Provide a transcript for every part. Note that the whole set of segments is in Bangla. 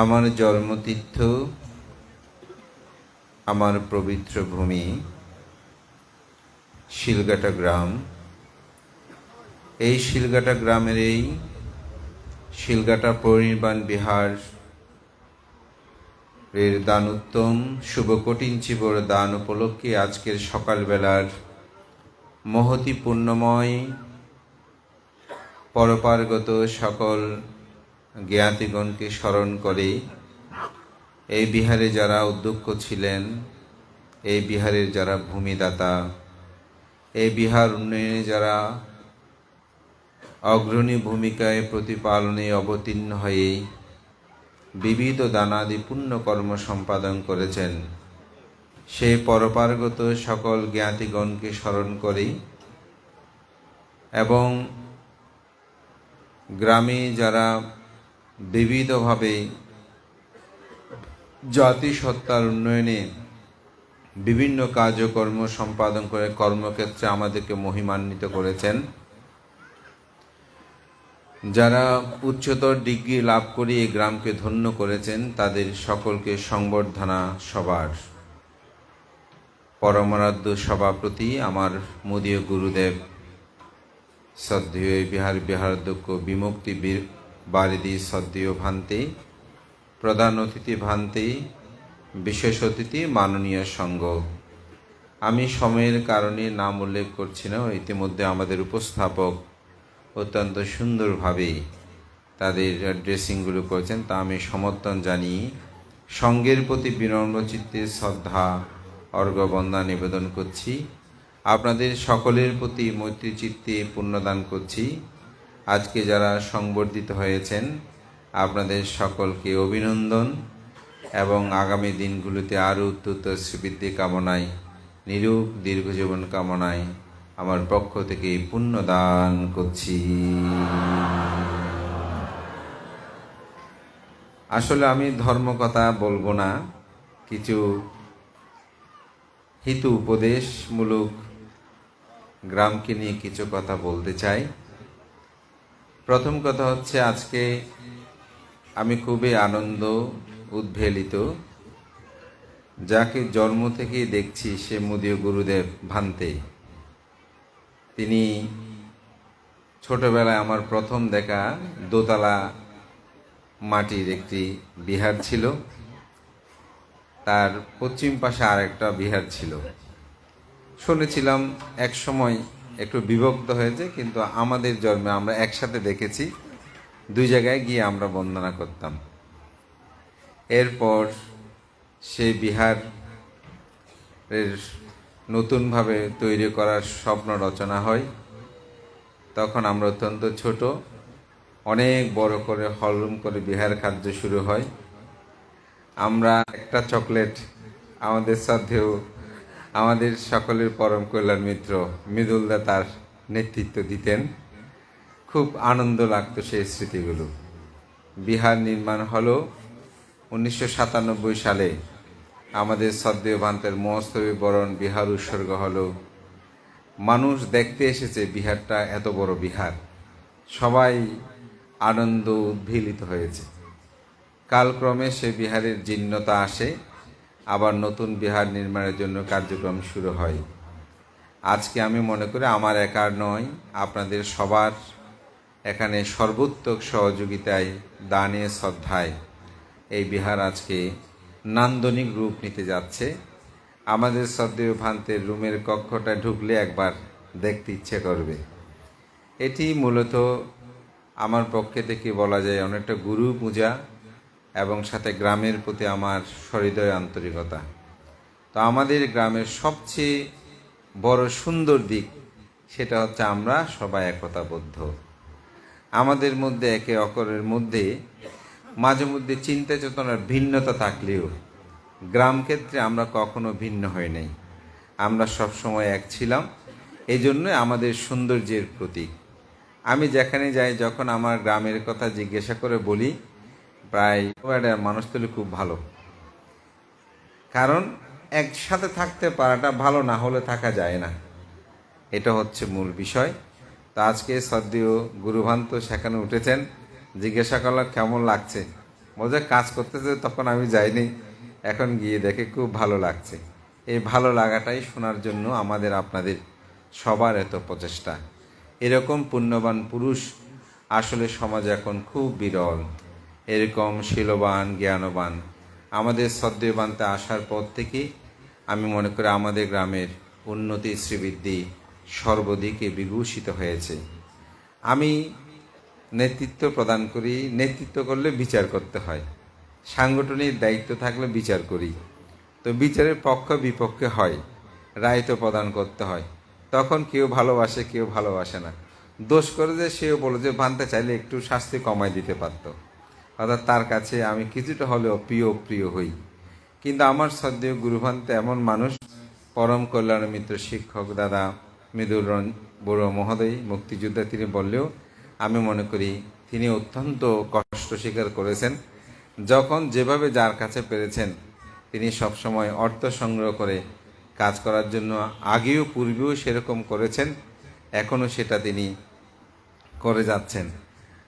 আমার জন্মতীর্থ আমার পবিত্র ভূমি, শিলগাটা গ্রাম। এই শিলগাটা গ্রামের এই শিলগাটা পরিনির্বাণ বিহার এর দান উত্তম, শুভ কঠিন চিবর দান উপলক্ষে আজকের সকালবেলার মহতি পূর্ণময় পরপারগত সকল জ্ঞাতিগণকে স্মরণ করে, এই বিহারে যারা অধ্যক্ষ ছিলেন, এই বিহারের যারা ভূমিদাতা, এই বিহার উন্নয়নে যারা অগ্রণী ভূমিকায় প্রতিপালনে অবতীর্ণ হয়ে বিবিধ দানাদি কর্ম সম্পাদন করেছেন, সে পরপারগত সকল জ্ঞাতিগণকে স্মরণ করি এবং গ্রামে যারা বিবিধভাবে জাতিসত্তার উন্নয়নে বিভিন্ন কার্যকর্ম সম্পাদন করে কর্মক্ষেত্রে আমাদেরকে মহিমান্বিত করেছেন। যারা উচ্চতর ডিগ্রি লাভ করে এই গ্রামকে ধন্য করেছেন, তাদের সকলকে সংবর্ধনা সবার পরমারাধ্য সভাপতি আমার মোদীয় গুরুদেব শ্রদ্ধেয় বিহার বিহারাধ্যক্ষ বিমুক্তি বারিদি শ্রদ্ধেয় ভান্তে, প্রধান অতিথি ভান্তে, বিশেষ অতিথি মাননীয় সংঘ আমি সময়ের কারণে নাম উল্লেখ করছি না, ইতিমধ্যে আমাদের উপস্থাপক অত্যন্ত সুন্দরভাবে তাদের ড্রেসিংগুলো করেছেন, তা আমি সমর্থন জানিয়ে সঙ্গের প্রতি বিনম্র চিত্তে শ্রদ্ধা অর্ঘ্যবন্দা নিবেদন করছি। আপনাদের সকলের প্রতি মৈত্রী চিত্তে পুণ্যদান করছি। আজকে যারা সংবর্ধিত হয়েছেন, আপনাদের সকলকে অভিনন্দন এবং আগামী দিনগুলোতে আরও উত্তর শ্রীবৃদ্ধি কামনায়, নিরূপ দীর্ঘজীবন কামনায় আমার পক্ষ থেকে পুণ্যদান করছি। আসলে আমি ধর্ম কথা বলব না, কিছু হিতু উপদেশমূলক গ্রামকে নিয়ে কিছু কথা বলতে চাই। প্রথম কথা হচ্ছে আজকে আমি খুবই আনন্দ উদ্ভেলিত। যাকে জন্ম থেকেই দেখছি সে মুদীয় গুরুদেব ভান্তে। তিনি ছোটবেলায় আমার প্রথম দেখা দোতলা মাটির একটি বিহার ছিল। তার পশ্চিম পাশে আর একটা বিহার ছিল। শুনেছিলাম এক সময় একটু বিভক্ত হয়েছে, কিন্তু আমাদের জন্মে আমরা একসাথে দেখেছি। দুই জায়গায় গিয়ে আমরা বন্দনা করতাম। এরপর সেই বিহার এর নতুনভাবে তৈরি করার স্বপ্ন রচনা হয়। তখন আমরা অত্যন্ত ছোট। অনেক বড় করে হলরুম করে বিহার খাদ্য শুরু হয়। আমরা একটা চকলেট আমাদের সাথেও আমাদের সকলের পরম কল্যাণ মিত্র মৃদুলদা তার নেতৃত্ব দিতেন। খুব আনন্দ লাগতো সেই স্মৃতিগুলো। বিহার নির্মাণ হলো উনিশশো সালে। আমাদের সদ্দেহ ভান্তের মহস্তবী বরণ বিহার উৎসর্গ হলো। মানুষ দেখতে এসেছে বিহারটা এত বড় বিহার। সবাই আনন্দ উদ্ভিলিত হয়েছে। কালক্রমে সে বিহারের জীর্ণতা আসে। আবার নতুন বিহার নির্মাণের জন্য কার্যক্রম শুরু হয়। আজকে আমি মনে করি আমার একার নয়, আপনাদের সবার এখানে সর্বোত্তক সহযোগিতায় দানে শ্রদ্ধায় এই বিহার আজকে নান্দনিক রূপ নিতে যাচ্ছে। আমাদের শ্রদ্ধেয় ভান্তের রুমের কক্ষটা ঢুকলে একবার দেখতে ইচ্ছে করবে। এটি মূলত আমার পক্ষে থেকে বলা যায় অনেকটা গুরু পূজা এবং সাথে গ্রামের প্রতি আমার সহৃদয় আন্তরিকতা। তো আমাদের গ্রামের সবচেয়ে বড় সুন্দর দিক সেটা হচ্ছে আমরা সবাই একতাবদ্ধ। আমাদের মধ্যে একে অপরের মধ্যে মাঝে মধ্যে চিন্তা চেতনার ভিন্নতা থাকলেও গ্রাম ক্ষেত্রে আমরা কখনো ভিন্ন হই নাই। আমরা সবসময় এক ছিলাম এই জন্য আমাদের সৌন্দর্যের প্রতীক। আমি যেখানে যাই, যখন আমার গ্রামের কথা জিজ্ঞাসা করে বলি প্রায় মানুষ তুলে খুব ভালো। কারণ একসাথে থাকতে পারাটা ভালো না হলে থাকা যায় না। এটা হচ্ছে মূল বিষয়। তো আজকে সদ্য গুরুভান্ত সেখানে উঠেছেন। জিজ্ঞাসা করলাম, কেমন লাগছে? যে কাজ করতেছে, তখন আমি যাইনি। এখন গিয়ে দেখে খুব ভালো লাগছে। এই ভালো লাগাটাই শোনার জন্য আমাদের, আপনাদের সবার এত প্রচেষ্টা। এরকম পুণ্যবান পুরুষ আসলে সমাজ এখন খুব বিরল। এরকম শিলবান, জ্ঞানবান। আমাদের সদ্যবান্তে আসার পর থেকে আমি মনে করি আমাদের গ্রামের উন্নতি শ্রীবৃদ্ধি সর্বদিকে বিভূষিত হয়েছে। আমি নেতৃত্ব প্রদান করি, নেতৃত্ব করলে বিচার করতে হয়। সাংগঠনিক দায়িত্ব থাকলে বিচার করি। তো বিচারের পক্ষ বিপক্ষে হয়, রায় তো প্রদান করতে হয়। তখন কেউ ভালোবাসে কেউ ভালোবাসে না। দোষ করে যে সেও বলে যে ভানতে চাইলে একটু শাস্তি কমাই দিতে পারতো। অর্থাৎ তার কাছে আমি কিছুটা হলেও প্রিয় প্রিয় হই। কিন্তু আমার সদ্য গুরুভান্তে এমন মানুষ, পরম কল্যাণ মিত্র শিক্ষক দাদা মৃদুল বড়ুয়া মহোদয় মুক্তিযোদ্ধা তিনি বললেও আমি মনে করি তিনি অত্যন্ত কষ্ট স্বীকার করেছেন। যখন যেভাবে যার কাছে পেরেছেন, তিনি সবসময় অর্থ সংগ্রহ করে কাজ করার জন্য আগেও পূর্বেও সেরকম করেছেন, এখনও সেটা তিনি করে যাচ্ছেন।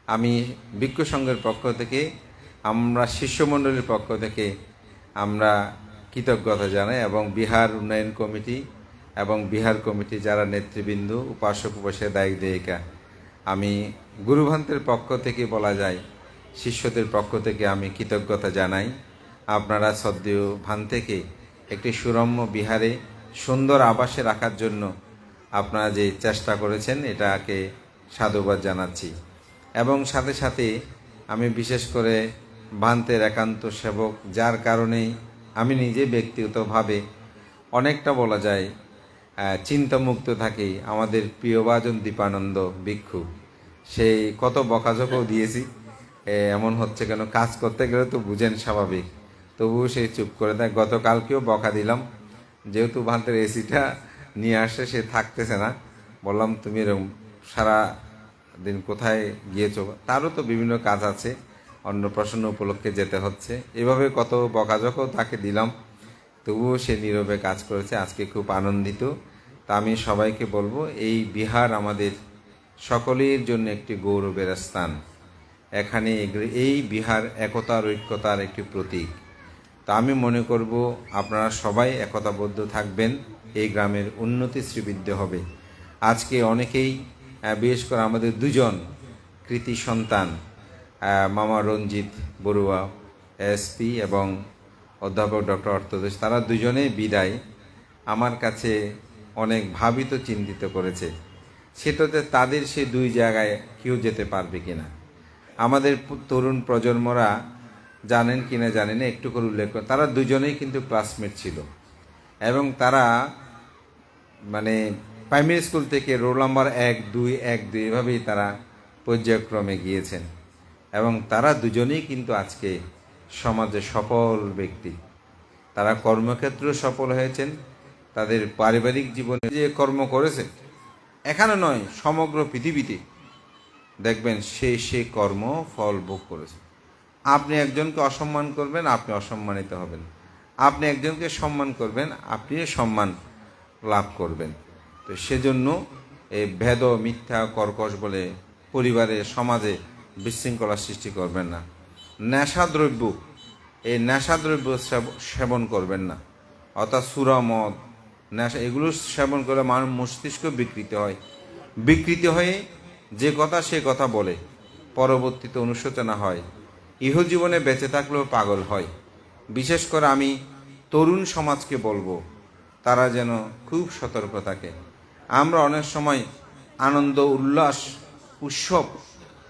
আমি বিজ্ঞ সংঘের পক্ষ থেকে, আমরা শিষ্যমণ্ডলীর পক্ষ থেকে আমরা কৃতজ্ঞতা জানাই এবং বিহার উন্নয়ন কমিটি এবং বিহার কমিটি যারা নেতৃবৃন্দ, উপাসক, উপাসের দায়িক দায়িকা আমি গুরুভান্তের পক্ষ থেকে বলা যায়, শিষ্যদের পক্ষ থেকে আমি কৃতজ্ঞতা জানাই। আপনারা সদ্য ভান থেকে একটি সুরম্য বিহারে সুন্দর আবাসে রাখার জন্য আপনারা যে চেষ্টা করেছেন, এটাকে সাধুবাদ জানাচ্ছি। এবং সাথে সাথে আমি বিশেষ করে ভান্তের একান্ত সেবক, যার কারণেই আমি নিজে ব্যক্তিগতভাবে অনেকটা বলা যায় চিন্তামুক্ত থাকি আমাদের প্রিয়ভাজন দীপানন্দ ভিক্ষু। সেই কত বকাঝকাও দিয়েছি এমন হচ্ছে কেন, কাজ করতে গেলে তো বুঝেন স্বাভাবিক। তবুও সে চুপ করে দেয় গতকালকেও বকা দিলাম। যেহেতু ভান্তের এসিটা নিয়ে আসে, সে থাকতেছে না। বললাম, তুমি এরকম সারা দিন কোথায় গিয়েছো? তারও তো বিভিন্ন কাজ আছে। অন্নপ্রাশন উপলক্ষে যেতে হচ্ছে। এভাবে কত বকাঝকাও তাকে দিলাম। তবুও সে নীরবে কাজ করেছে। আজকে খুব আনন্দিত। তা আমি সবাইকে বলব, এই বিহার আমাদের সকলের জন্য একটি গৌরবের স্থান। এখানে এই বিহার একতার, ঐক্যতার একটি প্রতীক। তা আমি মনে করব, আপনারা সবাই একতাবদ্ধ থাকবেন। এই গ্রামের উন্নতি শ্রীবৃদ্ধ হবে। আজকে অনেকেই বিশেষ করে আমাদের দুজন কৃতি সন্তান মামা রঞ্জিত বড়ুয়া এসপি এবং অধ্যাপক ডক্টর অর্থদেশ, তারা দুজনেই বিদায় আমার কাছে অনেক ভাবিত, চিন্তিত করেছে। সেটাতে তাদের সে দুই জায়গায় কেউ যেতে পারবে কিনা? আমাদের তরুণ প্রজন্মরা জানেন কি না জানেন একটু করে উল্লেখ করে। তারা দুজনেই কিন্তু ক্লাসমেট ছিল। এবং তারা মানে প্রাইমারি স্কুল থেকে রোল নাম্বার এক, দুই এক, দুই এভাবেই তারা পর্যায়ক্রমে গিয়েছেন। এবং তারা দুজনেই কিন্তু আজকে সমাজে সফল ব্যক্তি। তারা কর্মক্ষেত্রেও সফল হয়েছেন, তাদের পারিবারিক জীবনে যে কর্ম করেছে এখানে নয়, সমগ্র পৃথিবীতে। দেখবেন সে সে কর্ম ফল ভোগ করেছে। আপনি একজনকে অসম্মান করবেন, আপনি অসম্মানিত হবেন। আপনি একজনকে সম্মান করবেন, আপনিও সম্মান লাভ করবেন। তো সেজন্য এই ভেদ মিথ্যা, কর্কশ বলে পরিবারে, সমাজে বিশৃঙ্খলা সৃষ্টি করবেন না। নেশাদ্রব্য এই নেশাদ্রব্য সেব- সেবন করবেন না। অর্থাৎ সুরা, মদ, নেশা, এগুলো সেবন করে মানুষ মস্তিষ্ক বিকৃত হয়। বিকৃত হয়ে যে কথা সে কথা বলে। পরবর্তীতে অনুশোচনা হয়। ইহজীবনে বেঁচে থাকলেও পাগল হয়। বিশেষ করে আমি তরুণ সমাজকে বলব, তারা যেন খুব সতর্ক থাকে। আমরা অনেক সময় আনন্দ, উল্লাস, উৎসব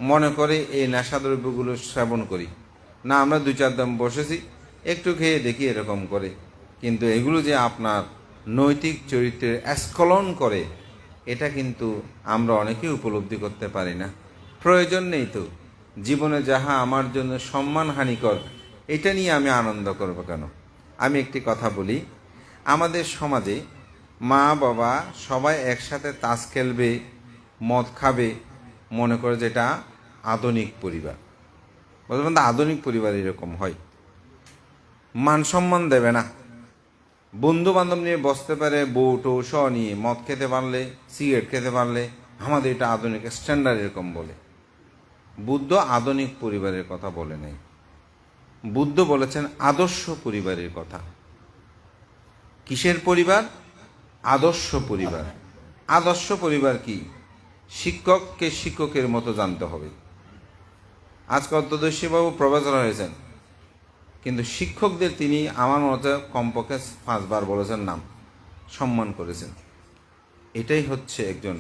মনে করে এই নেশাদ্রব্যগুলো সেবন করি। না, আমরা দু চার দাম বসেছি, একটু খেয়ে দেখি এরকম করে। কিন্তু এগুলো যে আপনার নৈতিক চরিত্রের স্খলন করে, এটা কিন্তু আমরা অনেকেই উপলব্ধি করতে পারি না। প্রয়োজন নেই তো। জীবনে যাহা আমার জন্য সম্মান হানিকর এটা নিয়ে আমি আনন্দ করব কেন? আমি একটি কথা বলি। আমাদের সমাজে মা, বাবা সবাই একসাথে তাস খেলবে, মদ খাবে, মনে করে যেটা আধুনিক পরিবার। বলতে আধুনিক পরিবার এরকম হয়। মান সম্মান দেবে না। বন্ধু বান্ধব নিয়ে বসতে পারে, বউ টৌ স নিয়ে মদ খেতে পারলে, সিগারেট খেতে পারলে, আমাদের এটা আধুনিক স্ট্যান্ডার্ড এরকম বলে। বুদ্ধ আধুনিক পরিবারের কথা বলে নেই। বুদ্ধ বলেছেন আদর্শ পরিবারের কথা। কিসের পরিবার? আদর্শ পরিবার। আদর্শ পরিবার কি? শিক্ষককে শিক্ষকের মতো জানতে হবে। আজকে অন্তদর্শীবাবু প্রফেসর হয়েছেন, কিন্তু শিক্ষকদের তিনি আমার মতে কমপক্ষে পাঁচবার বলেছেন নাম, সম্মান করেছেন। এটাই হচ্ছে একজন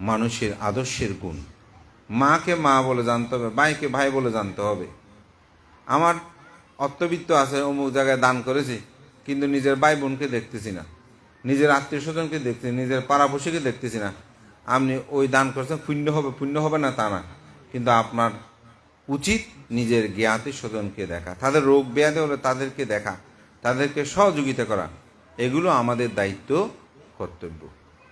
মানুষের আদর্শের গুণ। মাকে মা বলে জানতে হবে, ভাইকে ভাই বলে জানতে হবে। আমার অর্থবিত্ত আছে, অমুক জায়গায় দান করেছি, কিন্তু নিজের ভাই বোনকে দেখতেছি না। নিজের আত্মীয় স্বজনকে দেখতে, নিজের পাড়াপড়শিকে দেখতেছি না। আপনি ওই দান করেছেন, পুণ্য হবে পুণ্য হবে না তা না। কিন্তু আপনার উচিত নিজের জ্ঞাতি স্বজনকে দেখা, তাদের রোগ ব্যাধি হলে তাদেরকে দেখা, তাদেরকে সহযোগিতা করা, এগুলো আমাদের দায়িত্ব, কর্তব্য।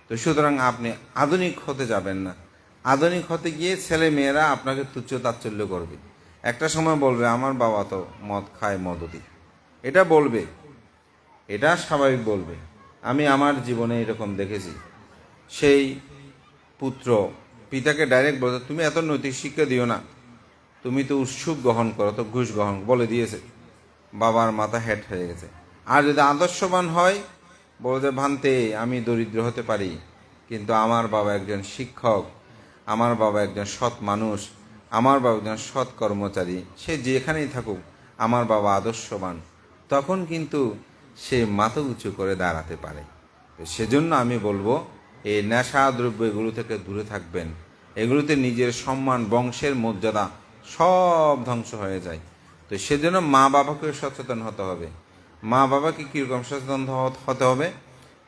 তো সুতরাং আপনি আধুনিক হতে যাবেন না। আধুনিক হতে গিয়ে ছেলে মেয়েরা আপনাকে তুচ্ছ তাচ্ছল্য করবে। একটা সময় বলবে, আমার বাবা তো মদ খায় মদতি। এটা বলবে। এটা স্বাভাবিক বলবে। আমি আমার জীবনে এরকম দেখেছি। সেই পুত্র, পিতাকে ডাইরেক্ট বলতে, তুমি এত নৈতিক শিক্ষা দিও না। তুমি তো উৎসুক গ্রহণ করো, তো ঘুষ গ্রহণ বলে দিয়েছে। বাবার মাথা হেট হয়ে গেছে। আর যদি আদর্শবান হয় বলতে ভান্তে, আমি দরিদ্র হতে পারি, কিন্তু আমার বাবা একজন শিক্ষক, আমার বাবা একজন সৎ মানুষ, আমার বাবা একজন সৎ কর্মচারী, সে যেখানেই থাকুক, আমার বাবা আদর্শবান। তখন কিন্তু সে মাথা উঁচু করে দাঁড়াতে পারে। সেজন্য আমি বলব, এই নেশা দ্রব্য এগুলো থেকে দূরে থাকবেন। এগুলোতে নিজের সম্মান, বংশের মর্যাদা সব ধ্বংস হয়ে যায়। তো সেজন্য মা বাবাকে সচেতন হতে হবে। মা বাবাকে কীরকম সচেতন হতে হবে?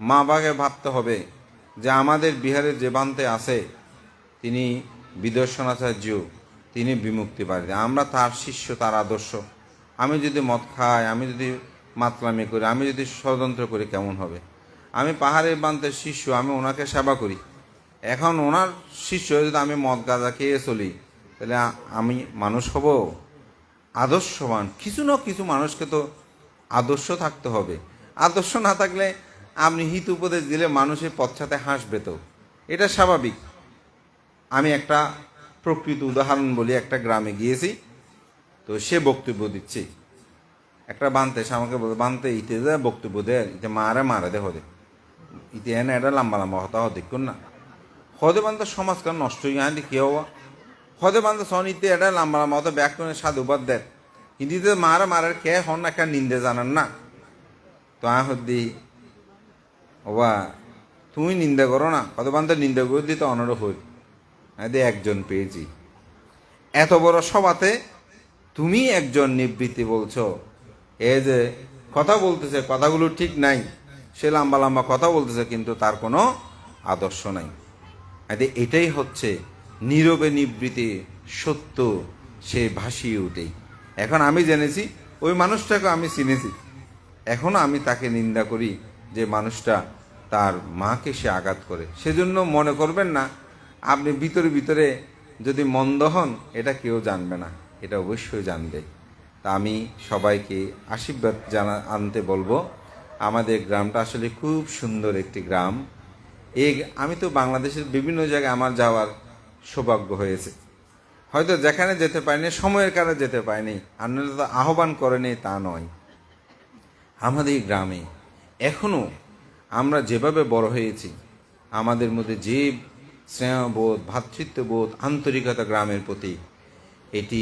মা বাবাকে ভাবতে হবে যে আমাদের বিহারে যে বান্তে আছে, তিনি বিদর্শনাচার্য তিনি বিমুক্তিবাদী। আমরা তার শিষ্য, তার আদর্শ। আমি যদি মদ খাই, আমি যদি মাতলামি করি, আমি যদি ষড়যন্ত্র করি কেমন হবে? আমি পাহাড়ের বান্তের শিষ্য, আমি ওনাকে সেবা করি। এখন ওনার শিষ্য যদি আমি মদ গাঁজা খেয়ে চলি, তাহলে আমি মানুষ হব? আদর্শবান। কিছু না কিছু মানুষকে তো আদর্শ থাকতে হবে। আদর্শ না থাকলে আপনি হিত উপদেশ দিলে মানুষের পশ্চাতে হাসবে তো। এটা স্বাভাবিক। আমি একটা প্রকৃত উদাহরণ বলি, একটা গ্রামে গিয়েছি, তো সে বক্তব্য দিচ্ছে। একটা বানতে সে আমাকে বলে বানতে ইতে যে বক্তব্য দেয় ইতে মারে মারে দে হদে। ইতে এনে এটা লম্বা লম্বা হতা হতে দেখুন না। হদে বান্ধব সমাজকার নষ্ট হয়ে আনি কি হওয়া হদে বান্ধব সন ইতে এটা লম্বা লম্বা হতো ব্যাক করে সাধুবাদ দেয় কিন্তু ইতে মারে মারার কে হন না একটা নিন্দে জানান না। তো আ হদ্দি ওবা, তুমি নিন্দা করো না। কত বান্ধব নিন্দা করে দিতে অনর হই। এতে একজন পেয়েছি। এত বড় সভাতে তুমি একজন নিবৃত্তি বলছো। এ যে কথা বলতেছে, কথাগুলো ঠিক নাই। সে লম্বা লম্বা কথা বলতেছে, কিন্তু তার কোনো আদর্শ নাই। এতে এটাই হচ্ছে নীরবে নিবৃত্তি সত্য, সে ভাসিয়ে উঠেই এখন আমি জেনেছি, ওই মানুষটাকে আমি চিনেছি। এখনও আমি তাকে নিন্দা করি যে মানুষটা তার মাকে সে আঘাত করে। সেজন্য মনে করবেন না, আপনি ভিতরে ভিতরে যদি মন্দ হন, এটা কেউ জানবে না, এটা অবশ্যই জানবে। তা আমি সবাইকে আশীর্বাদ জানা, আনতে বলব। আমাদের গ্রামটা আসলে খুব সুন্দর একটি গ্রাম। এই আমি তো বাংলাদেশের বিভিন্ন জায়গায় আমার যাওয়ার সৌভাগ্য হয়েছে। হয়তো যেখানে যেতে পারিনি, সময়ের কারণে যেতে পারিনি আপনারা তো আহ্বান করেনি তা নয়। আমাদের গ্রামে এখনও আমরা যেভাবে বড় হয়েছি, আমাদের মধ্যে যে স্নেহবোধ ভ্রাতৃত্ববোধ আন্তরিকতা গ্রামের প্রতি, এটি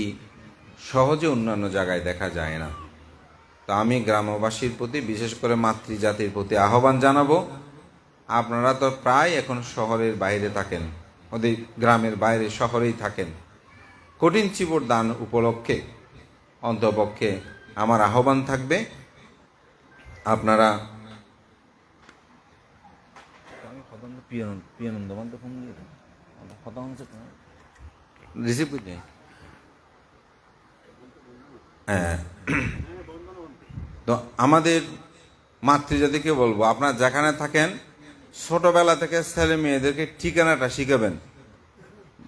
সহজে অন্যান্য জায়গায় দেখা যায় না। তো আমি গ্রামবাসীর প্রতি বিশেষ করে মাতৃজাতির প্রতি আহ্বান জানাব আপনারা তো প্রায় এখন শহরের বাইরে থাকেন ওদের গ্রামের বাইরে শহরেই থাকেন। কঠিন চিবর দান উপলক্ষে অন্তপক্ষে আমার আহ্বান থাকবে আপনারা রিসিভ তো আমাদের মাতৃজাতিকে বলব, আপনার যেখানে থাকেন, ছোটবেলা থেকে ছেলে মেয়েদেরকে ঠিকানাটা শিখাবেন।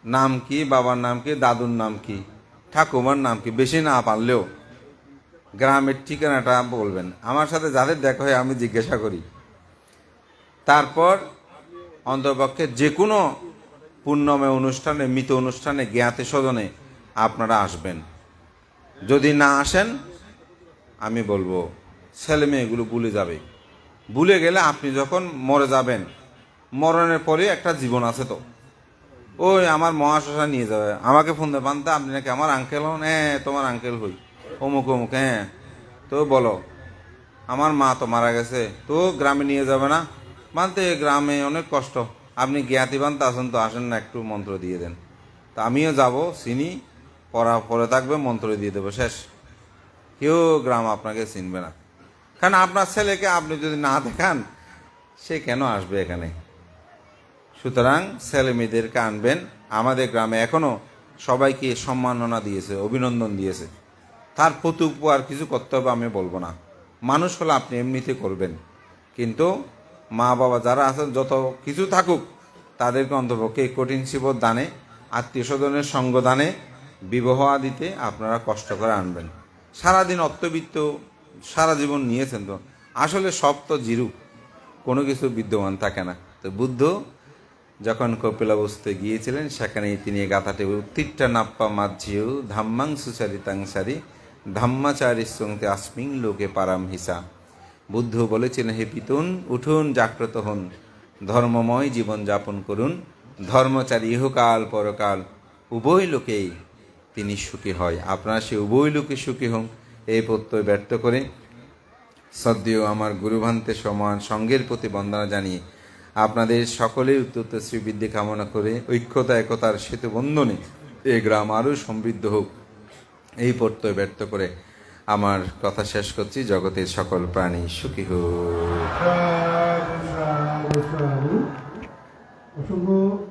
নাম কি, বাবার নাম কি, দাদুর নাম কি, ঠাকুমার নাম কি, বেশি না পারলেও গ্রামের ঠিকানাটা বলবেন। আমার সাথে যাদের দেখা হয়, আমি জিজ্ঞাসা করি। তারপর অন্তপক্ষে যে কোনো পূর্ণময় অনুষ্ঠানে, মৃত অনুষ্ঠানে জ্ঞাতে স্বজনে আপনারা আসবেন। যদি না আসেন, আমি বলব, ছেলে মেয়েগুলো ভুলে যাবে ভুলে গেলে আপনি যখন মরে যাবেন, মরণের পরে একটা জীবন আছে তো। ওই আমার মহাশশা নিয়ে যাবে। আমাকে ফোন দেবে পান্তা আপনি নাকি আমার আঙ্কেল হন? হ্যাঁ তোমার আঙ্কেল হই। অমুক অমুক হ্যাঁ। তো বলো, আমার মা তো মারা গেছে, তো গ্রামে নিয়ে যাবে না? মানতে গ্রামে অনেক কষ্ট। আপনি জ্ঞাতি বানতে আসেন তো, আসেন না, একটু মন্ত্র দিয়ে দেন। তা আমিও যাব, চিনি। পড়া পরে থাকবে, মন্ত্র দিয়ে দেবো, শেষ। কেউ গ্রাম আপনাকে চিনবে না। কারণ আপনার ছেলেকে আপনি যদি না দেখান, সে কেন আসবে এখানে? সুতরাং ছেলে মেয়েদেরকে আনবেন। আমাদের গ্রামে এখনও সবাইকে সম্মাননা দিয়েছে, অভিনন্দন দিয়েছে। তার প্রতি উপহার কিছু করতে হবে আমি বলব না। মানুষ হলে আপনি এমনিতে করবেন। কিন্তু মা বাবা যারা আছেন, যত কিছু থাকুক, তাদেরকে অন্তপক্ষে কঠিন শিবর দানে, আত্মীয় স্বজনের সঙ্গ দানে বিবাহ আদিতে আপনারা কষ্ট করে আনবেন। সারাদিন অর্থবিত্ত, সারা জীবন নিয়েছেন তো। আসলে সব তো জিরু কোনো কিছু বিদ্যমান থাকে না। তো বুদ্ধ যখন কপিলাবস্তে গিয়েছিলেন সেখানে তিনি গাথাটি উত্তিট্টা নাপ্পা মাঝিউ ধাম্মাং সুচারিতাং সারি, ধাম্মাচারি সঙ্গে আসমিং লোকে পারাম হিসা বুদ্ধ বলেছিলেন, হে পিতুন, উঠুন, জাগ্রত হন, ধর্মময় জীবন যাপন করুন, ধর্মচারী ইহকাল পরকাল, উভয় লোকেই তিনি সুখী হয়। আপনারা সে উভয় লোকে সুখী হন। এই প্রত্যয় ব্যর্থ করে সদ্য আমার গুরুভান্তে সমান সঙ্গের প্রতি বন্দনা জানিয়ে আপনাদের সকলের উত্তর শ্রীবৃদ্ধি কামনা করে ঐক্যতা, একতার সেতু বন্ধনে এই গ্রাম আরও সমৃদ্ধ হোক। এই প্রত্যয় ব্যর্থ করে আমার কথা শেষ করছি। জগতের সকল প্রাণী সুখী হোক।